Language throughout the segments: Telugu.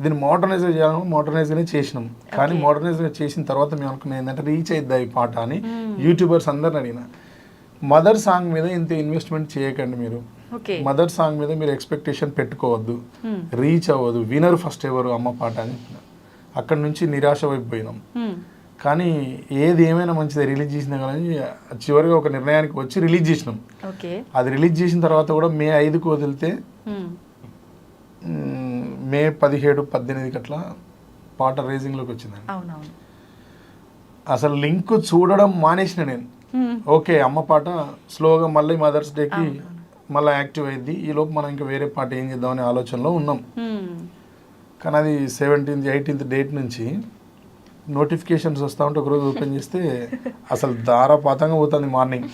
దీన్ని మోడర్నైజ్ చేయాలని మోడర్నైజ్గానే చేసినాం. కానీ మోడర్నైజ్గా చేసిన తర్వాత మేము అనుకున్నాం ఏంటంటే రీచ్ అయిద్దా ఈ పాట అని యూట్యూబర్స్ అందరిని అడిగిన. మదర్ సాంగ్ మీద ఇంత ఇన్వెస్ట్మెంట్ చేయకండి మీరు. మదర్ సాంగ్ మీద మీరు ఎక్స్పెక్టేషన్ పెట్టుకోవద్దు. రీచ్ అవ్వదు. వినర్ ఫస్ట్ ఎవరు అమ్మ పాట అని అక్కడ నుంచి నిరాశ అయిపోయినాం Hmm. కానీ ఏది ఏమైనా మంచిది రిలీజ్ చేసినా కానీ చివరిగా ఒక నిర్ణయానికి వచ్చి రిలీజ్ చేసినాం. అది రిలీజ్ చేసిన తర్వాత కూడా మే ఐదుకు వదిలితే Hmm. మ్, పదిహేడు పద్దెనిమిదికి అట్లా పాట రేజింగ్లోకి వచ్చిందండి. అవునవును. అసలు లింక్ చూడడం మానేసిన నేను. ఓకే అమ్మ పాట స్లోగా మళ్ళీ మదర్స్ డేకి మళ్ళీ యాక్టివ్ అయింది ఈ లోపు మనం ఇంకా వేరే పాట ఏం చేద్దాం అనే ఆలోచనలో ఉన్నాం. కానీ అది సెవెంటీన్త్ ఎయిటీన్త్ డేట్ నుంచి నోటిఫికేషన్స్ వస్తూ ఉంటే ఒకరోజు ఓపెన్ చేస్తే అసలు దారాపాతంగా పోతుంది మార్నింగ్.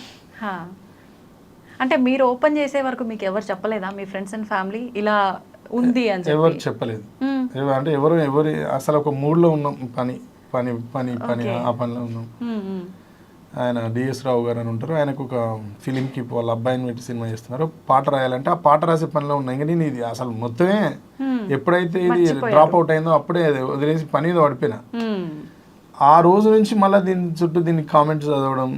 అంటే మీరు ఓపెన్ చేసే వరకు మీకు ఎవరు చెప్పలేదా? మీ ఫ్రెండ్స్ అండ్ ఫ్యామిలీ ఇలా ఉంది అని ఎవరు చెప్పి చెప్పలేదు అంటే ఎవరు ఎవరు అసలు ఒక మూడ్లో ఉన్నాం పని పని పని పని. ఆ పనిలో ఉన్నాం. ఆయన డిఎస్ రావు గారు అని ఉంటారు ఆయనకు ఒక ఫిలింకి వాళ్ళ అబ్బాయిని పెట్టి సినిమా చేస్తున్నారు పాట రాయాలంటే ఆ పాట రాసే పనిలో ఉన్నా ఇంకా నేను ఇది అసలు మొత్తమే. ఎప్పుడైతే ఇది. డ్రాప్ అవుట్ అయిందో అప్పుడే వదిలేసి పని మీద పడిపోయినా. ఆ రోజు నుంచి మళ్ళీ దీని చుట్టూ దీన్ని కామెంట్స్ చదవడం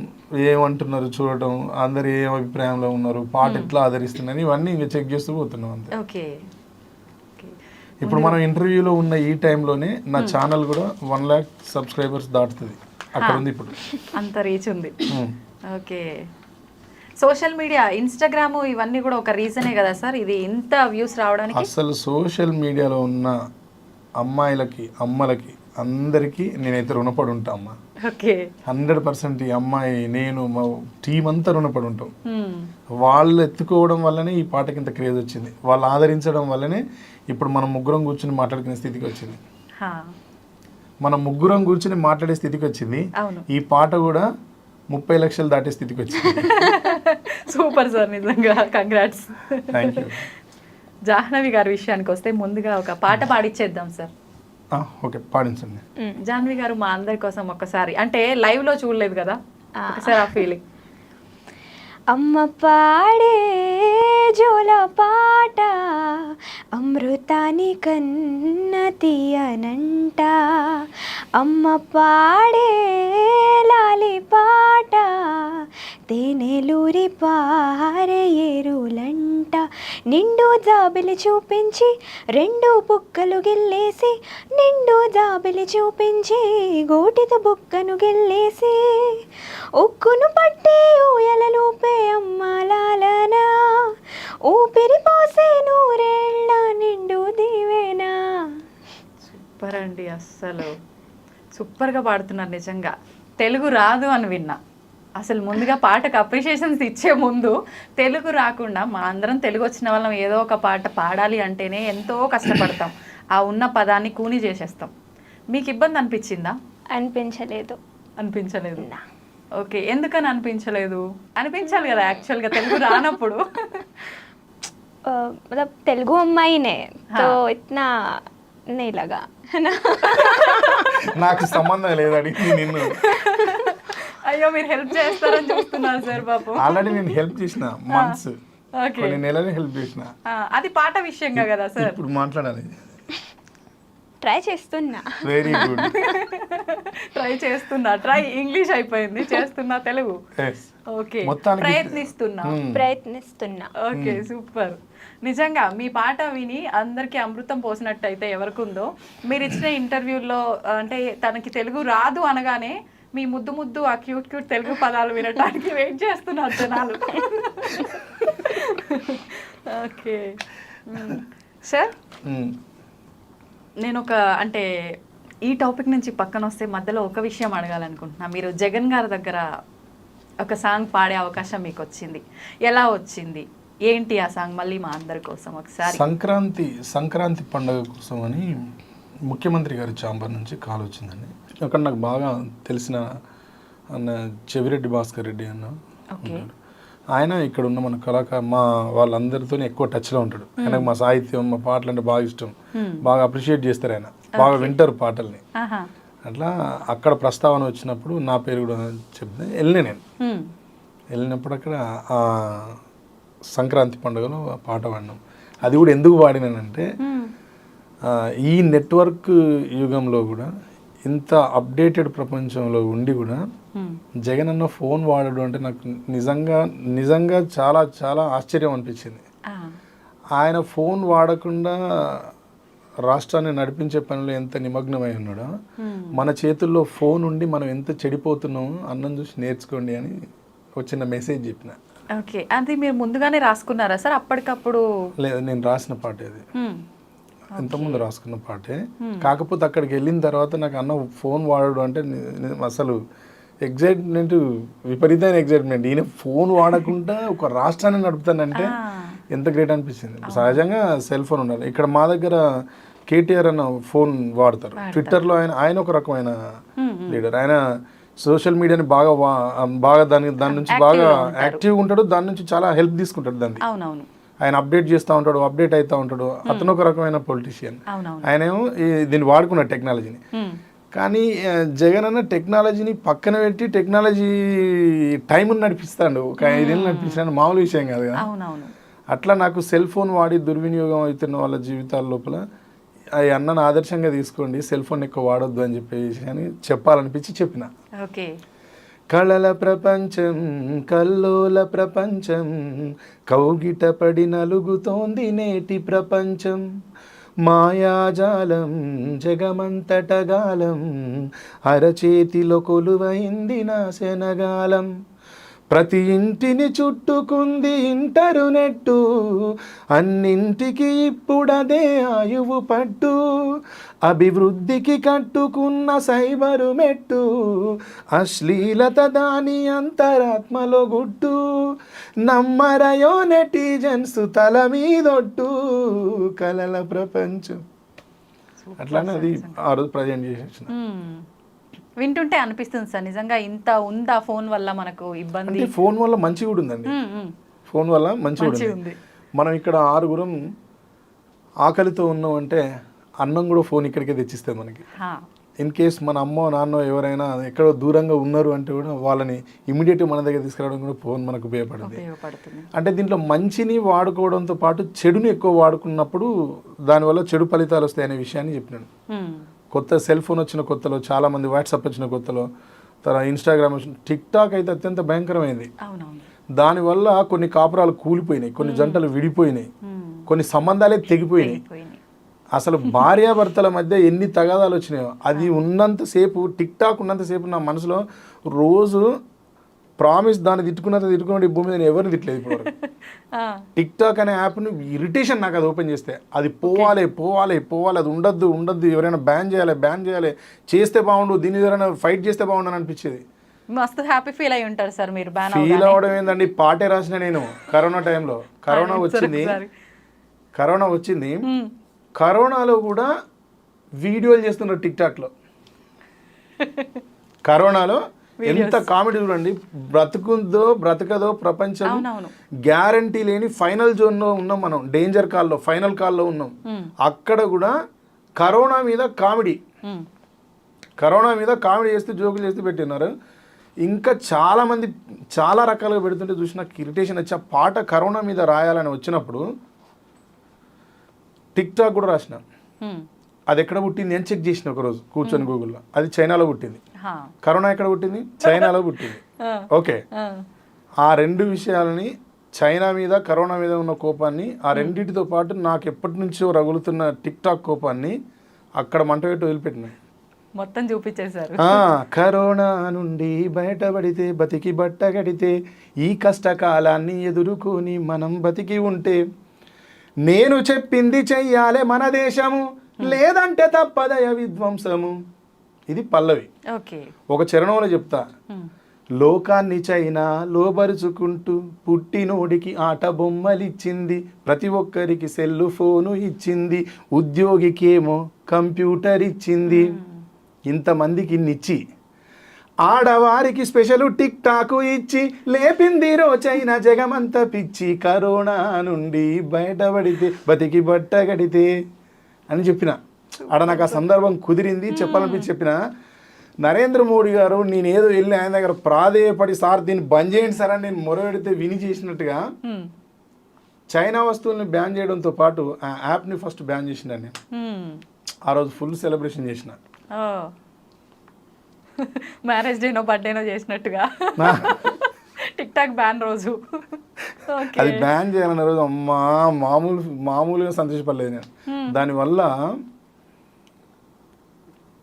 ఏమంటున్నారు చూడటం అందరు ఏ అభిప్రాయంలో ఉన్నారు పాట ఎట్లా ఆదరిస్తున్నారు ఇవన్నీ ఇంకా చెక్ చేస్తూ పోతున్నాం అంతే. ఇప్పుడు మనం ఇంటర్వ్యూలో ఉన్న ఈ టైంలోనే నా ఛానల్ కూడా వన్ ల్యాక్ సబ్స్క్రైబర్స్ దాటుతుంది. అక్కడ ఉంది ఇప్పుడు. అంత రీచ్ ఉంది. Um. Okay. Social media Instagram ఇవన్నీ కూడా ఒక రీజనే కదా సార్? ఇది ఇంత వ్యూస్ రావడానికి? అసలు సోషల్ మీడియాలో ఉన్న అమ్మాయిలకి అమ్మలకి అందరికీ నేనైతే రుణపడి ఉంటా అమ్మ. హండ్రెడ్ పర్సెంట్ ఈ అమ్మాయి నేను మా టీం అంతా రుణపడి ఉంటాం. Hmm. వాళ్ళు ఎత్తుకోవడం వల్లనే ఈ పాటకి ఇంత క్రేజ్ వచ్చింది. వాళ్ళు ఆదరించడం వల్లనే ఇప్పుడు మనం ముగ్గురం కూర్చుని మాట్లాడుకునే స్థితికి వచ్చింది. మనం ముగ్గురం కూర్చుని మాట్లాడే స్థితికి వచ్చింది. ఈ పాట కూడా ముప్పై లక్షలు దాటే స్థితికి వచ్చింది. సూపర్ సార్ నిజంగా. కంగ్రాట్స్ థ్యాంక్ యూ జాహ్నవి గారి విషయానికి వస్తే ముందుగా ఒక పాట పాడిచ్చేద్దాం సార్. ఓకే పాడించండి. జాహ్నవి గారు మా అందరి కోసం ఒకసారి అంటే లైవ్లో చూడలేదు కదా? ఒకసారి ఆ ఫీలింగ్ అమ్మ పాడే జోల పాట అమృతాని కన్న తీయనంట అమ్మ పాడే లాలి పాట తేనెలూరి పారే ఎరులంట నిండు జాబిలి చూపించి రెండు బుక్కలు గిల్లేసి నిండు జాబిలి చూపించి గోటితో బుక్కను గెల్లేసి. ఉక్కును పట్టి ఊయలలోపే అమ్మాలాలనా ఊపిరి పోసే నూరేళ్ళ నిండు దీవెనా. సూపర్ అండి అస్సలు. సూపర్గా పాడుతున్నారు నిజంగా. తెలుగు రాదు అని విన్నా. అసలు ముందుగా పాటకు అప్రిషియేషన్స్ ఇచ్చే ముందు తెలుగు రాకుండా మా అందరం తెలుగు వచ్చిన వాళ్ళం ఏదో ఒక పాట పాడాలి అంటేనే ఎంతో కష్టపడతాం. ఆ ఉన్న పదాన్ని కూని చేసేస్తాం. మీకు ఇబ్బంది అనిపించిందా? అనిపించలేదు. అనిపించలేదు. ఓకే ఎందుకని అనిపించలేదు? అనిపించాలి కదా యాక్చువల్గా తెలుగు రానప్పుడు. ఆ, मतलब తెలుగు అమ్మాయినే తో ఇట్నా नहीं लगा है ना నాకు సంబంధం లేదు అడిగింది నిన్ను అయ్యో మీరు హెల్ప్ చేస్తారని చూస్తున్నారు సార్ బాబు ఆల్రెడీ నేను హెల్ప్ చేసిన మంత్స్ ఓకే కొన్ని నెలలు హెల్ప్ చేసిన ఆ, అది పాట విషయంగా కదా సార్ ఇప్పుడు మాట్లాడాలి ట్రై చేస్తున్నా. వెరీ గుడ్ ట్రై చేస్తున్నా. ట్రై ఇంగ్లీష్ అయిపోయింది. చేస్తున్నా తెలుగు. ఓకే. ప్రయత్నిస్తున్నా. ప్రయత్నిస్తున్నా. Okay super. నిజంగా మీ పాట విని అందరికీ అమృతం పోసినట్టయితే ఎవరికి ఉందో మీరు ఇచ్చిన ఇంటర్వ్యూలో అంటే తనకి తెలుగు రాదు అనగానే మీ ముద్దు ముద్దు ఆ క్యూట్ క్యూట్ తెలుగు పదాలు వినడానికి వెయిట్ చేస్తున్నారు జనాలు. ఓకే. సార్? నేను ఒక అంటే ఈ టాపిక్ నుంచి పక్కన వస్తే మధ్యలో ఒక విషయం అడగాలనుకుంటున్నా. మీరు జగన్ గారి దగ్గర ఒక సాంగ్ పాడే అవకాశం మీకు వచ్చింది ఎలా వచ్చింది? ఏంటి ఆ సాంగ్? మళ్ళీ మా అందరి కోసం ఒకసారి. సంక్రాంతి సంక్రాంతి పండుగ కోసం అని ముఖ్యమంత్రి గారి చాంబర్ నుంచి కాల్ వచ్చిందండి అక్కడ నాకు బాగా తెలిసిన అన్న చెవిరెడ్డి భాస్కర్ రెడ్డి అన్న. ఆయన ఇక్కడ ఉన్న మన కళాకారు మా వాళ్ళందరితో ఎక్కువ టచ్లో ఉంటాడు. ఆయనకు మా సాహిత్యం మా పాటలు అంటే బాగా ఇష్టం. బాగా అప్రిషియేట్ చేస్తారు ఆయన. బాగా వింటారు పాటల్ని. అట్లా అక్కడ ప్రస్తావన వచ్చినప్పుడు నా పేరు కూడా చెప్తే వెళ్ళిన నేను. వెళ్ళినప్పుడు అక్కడ ఆ సంక్రాంతి పండుగలో పాట పాడినాం. అది కూడా ఎందుకు పాడినానంటే ఈ నెట్వర్క్ యుగంలో కూడా ఇంత అప్డేటెడ్ ప్రపంచంలో ఉండి కూడా జగన్ అన్న ఫోన్ వాడడం అంటే నాకు నిజంగా నిజంగా చాలా చాలా ఆశ్చర్యం అనిపించింది. ఆయన ఫోన్ వాడకుండా రాష్ట్రాన్ని నడిపించే పనిలో ఎంత నిమగ్నమై ఉన్నాడో మన చేతుల్లో ఫోన్ ఉండి మనం ఎంత చెడిపోతున్నామో అన్నం చూసి నేర్చుకోండి అని వచ్చిన మెసేజ్ చెప్పిన. ఓకే. అది మీరు ముందుగానే రాసుకున్నారా సార్? అప్పటికప్పుడు లేదు నేను రాసిన పాట అది. ఉమ్, ఇంతకుముందు రాసుకున్న పాటే. కాకపోతే అక్కడికి వెళ్ళిన తర్వాత నాకు అన్న ఫోన్ వాడడం అంటే అసలు ఎగ్జైట్మెంట్ విపరీతమైన ఎగ్జైట్మెంట్. ఈయన ఫోన్ వాడకుండా ఒక రాష్ట్రాన్ని నడుపుతానంటే ఎంత గ్రేట్ అనిపించింది. సహజంగా సెల్ ఫోన్ ఉండాలి. ఇక్కడ మా దగ్గర కేటీఆర్ అన్న ఫోన్ వాడతారు. ట్విట్టర్లో ఆయన ఆయన ఒక రకమైన లీడర్. ఆయన సోషల్ మీడియాని బాగా బాగా దాని దాని నుంచి బాగా యాక్టివ్గా ఉంటాడు. దాని నుంచి చాలా హెల్ప్ తీసుకుంటాడు దాన్ని. ఆయన అప్డేట్ చేస్తూ ఉంటాడు అప్డేట్ అవుతూ ఉంటాడు. అతను ఒక రకమైన పొలిటీషియన్ ఆయనేమో ఈ- దీన్ని వాడుకున్నాడు టెక్నాలజీని ఉమ్, కానీ జగన్ అన్న టెక్నాలజీని పక్కన పెట్టి టెక్నాలజీ టైం నడిపిస్తాడు. ఒక ఐదేళ్ళు నడిపించాడు మామూలు విషయం కాదు కదా. అట్లా నాకు సెల్ ఫోన్ వాడి దుర్వినియోగం అవుతున్న వాళ్ళ జీవితాల లోపల ఆ అన్నను ఆదర్శంగా తీసుకోండి. సెల్ ఫోన్ ఎక్కువ వాడొద్దు అని చెప్పేసి అని చెప్పాలనిపించి చెప్పిన. ఓకే. కళల ప్రపంచం కల్లోల ప్రపంచం కౌగిట పడి నలుగుతోంది నేటి ప్రపంచం. మాయాజాలం జగమంతటగాలం అరచేతిలో కొలువైంది నా శనగాలం. ప్రతి ఇంటిని చుట్టుకుంది ఇంటరునెట్టు అన్నింటికి ఇప్పుడదే ఆయువు పట్టు. అభివృద్ధికి కట్టుకున్న సైబరు మెట్టు అశ్లీలత దాని అంతరాత్మలో గుట్టు నమ్మరయో నెటిజన్స్ తల మీదొట్టు కలల ప్రపంచం అట్లానే అది ఆ రోజు ప్రజెంట్ చేసేసిన. వింటుంటే అనిపిస్తుంది సార్ నిజంగా ఇంత ఉందా ఫోన్ వల్ల మనకు ఇబ్బంది ఫోన్ వల్ల మంచి కూడా ఉందండి. ఫోన్ వల్ల మంచి కూడా ఉంది. మనం ఇక్కడ ఆరుగురం ఆకలితో ఉన్నాం అంటే అన్నం కూడా ఫోన్ ఇక్కడికే తెచ్చిస్తే మనకి. ఇన్ కేస్ మన అమ్మో నాన్నో ఎవరైనా ఎక్కడో దూరంగా ఉన్నారు అంటే కూడా వాళ్ళని ఇమీడియట్గా మన దగ్గర తీసుకురావడం కూడా ఫోన్ మనకు ఉపయోగపడుతుంది. అంటే దీంట్లో మంచిని వాడుకోవడంతో పాటు చెడుని ఎక్కువ వాడుకున్నప్పుడు దానివల్ల చెడు ఫలితాలు వస్తాయి అనే విషయాన్ని చెప్పినాను. కొత్త సెల్ ఫోన్ వచ్చిన కొత్తలో చాలామంది వాట్సాప్ వచ్చిన కొత్తలో తర్వాత ఇన్స్టాగ్రామ్ వచ్చిన టిక్ టాక్ అయితే అత్యంత భయంకరమైంది. దానివల్ల కొన్ని కాపురాలు కూలిపోయినాయి కొన్ని జంటలు విడిపోయినాయి. కొన్ని సంబంధాలే తెగిపోయినాయి. పోయినాయి అసలు భార్యాభర్తల మధ్య ఎన్ని తగాదాలు వచ్చినాయో. అది ఉన్నంతసేపు టిక్ టాక్ ఉన్నంతసేపు నా మనసులో రోజు ప్రామిస్ దాన్ని తిట్టుకున్నంత తిట్టుకున్నట్టు ఈ భూమి మీద ఎవరిని తిట్టలేదు ఇప్పుడు టిక్ టాక్ అనే యాప్ను ఇరిటేషన్ నాకు అది ఓపెన్ చేస్తే. అది పోవాలి పోవాలి పోవాలి అది ఉండద్దు ఉండద్దు ఎవరైనా బ్యాన్ చేయాలి బ్యాన్ చేయాలి చేస్తే బాగుండు దీని ఎవరైనా ఫైట్ చేస్తే బాగుండు అని అనిపించేది. మస్తు హ్యాపీ ఫీల్ అయి ఉంటారు సార్ మీరు ఫీల్ అవడం ఏందండి? పాటే రాసిన నేను కరోనా టైంలో కరోనా వచ్చింది. కరోనా వచ్చింది. కరోనాలో కూడా వీడియోలు చేస్తున్నారు టిక్ టాక్లో కరోనాలో ఎంత కామెడీ చూడండి. బ్రతుకుందో బ్రతకదో ప్రపంచం గ్యారంటీ లేని ఫైనల్ జోన్లో ఉన్నాం మనం. డేంజర్ కాల్లో ఫైనల్ కాల్లో ఉన్నాం. అక్కడ కూడా కరోనా మీద కామెడీ. కరోనా మీద కామెడీ చేస్తూ జోకులు చేస్తూ పెట్టినారు. ఇంకా చాలా మంది చాలా రకాలుగా పెడుతుంటే చూసి నాకు ఇరిటేషన్ వచ్చి ఆ పాట కరోనా మీద రాయాలని వచ్చినప్పుడు టిక్ టాక్ కూడా రాసిన. అది ఎక్కడ పుట్టింది? అని చెక్ చేసిన ఒకరోజు కూర్చొని గూగుల్లో. అది చైనాలో పుట్టింది. కరోనా ఎక్కడ పుట్టింది? చైనాలో పుట్టింది. ఓకే. ఆ. రెండు విషయాలని చైనా మీద కరోనా మీద ఉన్న కోపాన్ని ఆ రెండింటితో పాటు నాకు ఎప్పటి నుంచో రగులుతున్న టిక్ టాక్ కోపాన్ని అక్కడ మంట పెట్టి వదిలిపెట్టినాయి మొత్తం చూపించేశారు. కరోనా నుండి బయటపడితే బతికి బట్ట గడితే ఈ కష్టకాలాన్ని ఎదుర్కొని మనం బతికి ఉంటే నేను చెప్పింది చెయ్యాలే మన దేశము లేదంటే తప్పదయ విధ్వంసము. ఇది పల్లవి. ఒక చరణంలో చెప్తా. మ్మ్. లోకాన్ని చైనా లోబరుచుకుంటూ పుట్టినోడికి ఆట బొమ్మలిచ్చింది. ప్రతి ఒక్కరికి సెల్లు ఫోను ఇచ్చింది. ఉద్యోగికేమో కంప్యూటర్ ఇచ్చింది ఇంతమందికి ఇన్నిచ్చి ఆడవారికి స్పెషల్ టిక్ టాక్ ఇచ్చి లేపింది రోజైన జగమంత పిచ్చి కరోనా నుండి బయటపడితే బతికి బట్ట గడితే అని చెప్పిన. ఆడ నాకు ఆ సందర్భం కుదిరింది చెప్పాలనిపించి చెప్పిన. నరేంద్ర మోడీ గారు నేనేదో వెళ్ళి ఆయన దగ్గర ప్రాధేయపడి సార్ దీన్ని బంద్ చేయండి సార్ అని నేను మొరవెడితే విని చేసినట్టుగా. చైనా వస్తువుల్ని బ్యాన్ చేయడంతో పాటు ఆ యాప్ని ఫస్ట్ బ్యాన్ చేసిన నేను. ఆ రోజు ఫుల్ సెలబ్రేషన్ చేసిన. మ్యారేజ్ డేనో బర్త్డేనో చేసినట్టుగా. టిక్ టాక్ బ్యాన్ రోజు. అది బ్యాన్ చేయాలన్న రోజు అమ్మా మామూలు మామూలుగా సంతోషపడలేదు నేను. దానివల్ల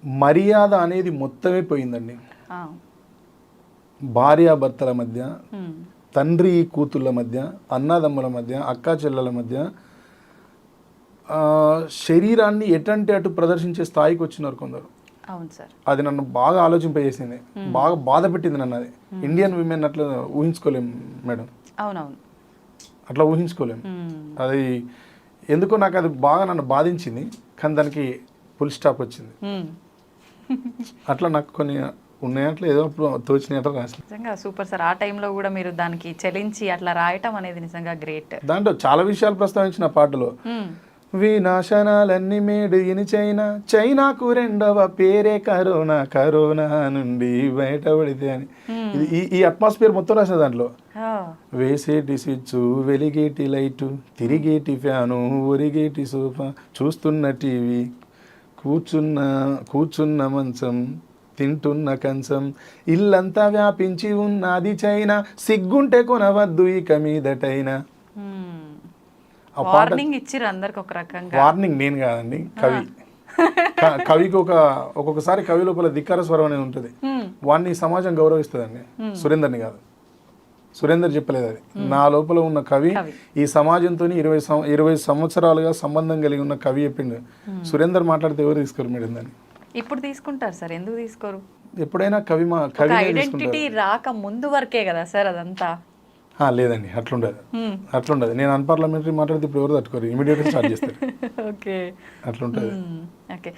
మర్యాద అనేది మొత్తమే పోయిందండి. భార్యాభర్తల మధ్య హ్మ్. తండ్రి కూతుళ్ళ మధ్య అన్నదమ్ముల మధ్య అక్కా చెల్లెల మధ్య శరీరాన్ని ఎటంటే అటు ప్రదర్శించే స్థాయికి వచ్చినారు కొందరు. అవును సార్. అది నన్ను బాగా ఆలోచింపజేసింది. బాగా బాధ పెట్టింది నన్ను అది. ఇండియన్ విమెన్ అట్లా ఊహించుకోలేం మేడం. అవునవును. అట్లా ఊహించుకోలేం. అది ఎందుకో నాకు అది బాగా నన్ను బాధించింది. కానీ దానికి ఫుల్ స్టాప్ వచ్చింది. అట్లా నాకు కొన్ని ఉన్నాయట్లు ఏదో అప్పుడు తోచినట్లు నిజంగా సూపర్ సార్. ఆ టైంలో కూడా మీరు దానికి చెలించి అట్లా రాయటం అనేది నిజంగా గ్రేట్. దాంట్లో చాలా విషయాలు ప్రస్తావించిన పాటలో. వినాశనాలన్నీ మేడు ఇని చైనా చైనాకు రెండవ పేరే కరోనా. కరోనా నుండి బయటపడితే అని. ఇది ఈ ఈ అట్మాస్ఫియర్ మొత్తం రాసిన దాంట్లో. వేసేటి స్విచ్ వెలిగేటి లైటు తిరిగేటి ఫ్యాను ఒరిగేటి సోఫా చూస్తున్న టీవీ కూర్చున్న కూర్చున్న మంచం తింటున్న కంచం ఇల్లంతా వ్యాపించి ఉన్నది చైనా. సిగ్గుంటే కొనవద్దు ఇక మీదటైనా. వార్నింగ్ ఇచ్చిర్రు అందరికి ఒక రకంగా. వార్నింగ్ నేను కాదండి కవి. కవికి ఒక ఒక్కొక్కసారి కవి లోపల ధిక్కార స్వరం అనేది ఉంటుంది. వాడిని సమాజం గౌరవిస్తుందండి. సురేందర్ని కాదు. సురేందర్ చెప్పలేదు అది. నా లోపల ఉన్న కవి. ఈ సమాజంతో ఇరవై ఇరవై సంవత్సరాలుగా సంబంధం కలిగి ఉన్న కవి చెప్పిండు. సురేందర్ మాట్లాడితే ఎవరు తీసుకోరు మేడం దాన్ని? ఇప్పుడు తీసుకుంటారు సార్ ఎందుకు తీసుకోరు? ఎప్పుడైనా కవి మా కవి ఐడెంటిటీ రాక ముందు వరకే కదా సార్ అదంతా. లేదండి అట్లుండదు. అట్లుండదు. నేను అన్పార్లమెంటరీ మాట్లాడితే ఇప్పుడు ఎవరు తట్టుకోరు. ఇమీడియట్గా స్టార్ట్ చేస్తారు. ఓకే. అట్లుంటుంది. ఓకే.